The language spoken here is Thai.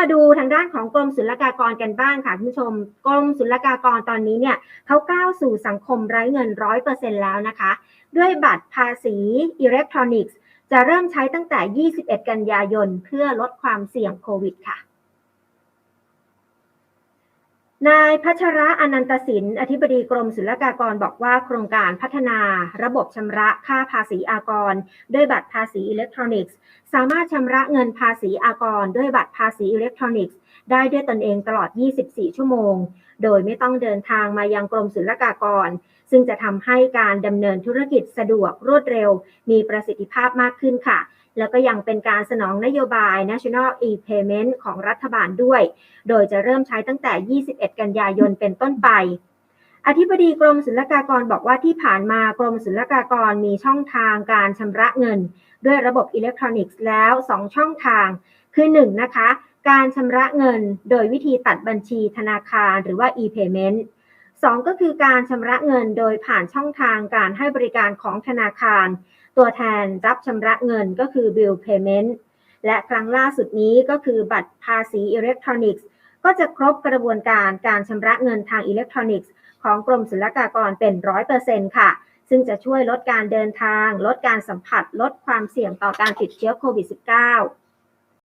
มาดูทางด้านของกรมศุลกากรกันบ้างค่ะคุณผู้ชม กรมศุลกากรตอนนี้เนี่ยเขาก้าวสู่สังคมไร้เงินร้อยเปอร์เซ็นแล้วนะคะ ด้วยบัตรภาษีอิเล็กทรอนิกส์ จะเริ่มใช้ตั้งแต่ 21 กันยายน เพื่อลดความเสี่ยงโควิดค่ะ นายพัชระอนันตสินอธิบดีกรมศุลกากรบอกว่าโครงการพัฒนาระบบชำระค่าภาษีอากร ด้วยบัตรภาษีอิเล็กทรอนิกส์ สามารถชำระเงินภาษีอากร ด้วยบัตรภาษีอิเล็กทรอนิกส์ ได้ด้วยตนเองตลอด 24 ชั่วโมง โดยไม่ต้องเดินทางมายังกรมศุลกากร ซึ่งจะทำให้การดำเนินธุรกิจสะดวกรวดเร็ว มีประสิทธิภาพมากขึ้นค่ะ แล้วก็ยังเป็นการสนองนโยบาย National e-payment ของรัฐบาลด้วย โดยจะเริ่มใช้ตั้งแต่ 21 กันยายนเป็นต้นไป อธิบดีกรมศุลกากรบอกว่าที่ผ่านมากรมศุลกากรมีช่องทางการชำระเงิน ด้วยระบบอิเล็กทรอนิกส์แล้ว 2 ช่องทาง คือ 1 นะคะ การชำระเงินโดยวิธีตัดบัญชีธนาคารหรือว่า e-payment 2 ก็คือการชำระเงินโดยผ่านช่องทางการให้บริการของธนาคาร ตัวแทนรับชำระเงินก็คือ bill payment และครั้งล่าสุดนี้ก็คือบัตรภาษีอิเล็กทรอนิกส์ ก็จะครบกระบวนการการชำระเงินทางอิเล็กทรอนิกส์ ของกรมศุลกากรเป็น 100%ค่ะ ซึ่งจะช่วยลดการเดินทาง ลดการสัมผัส ลดความเสี่ยงต่อการติดเชื้อโควิด -19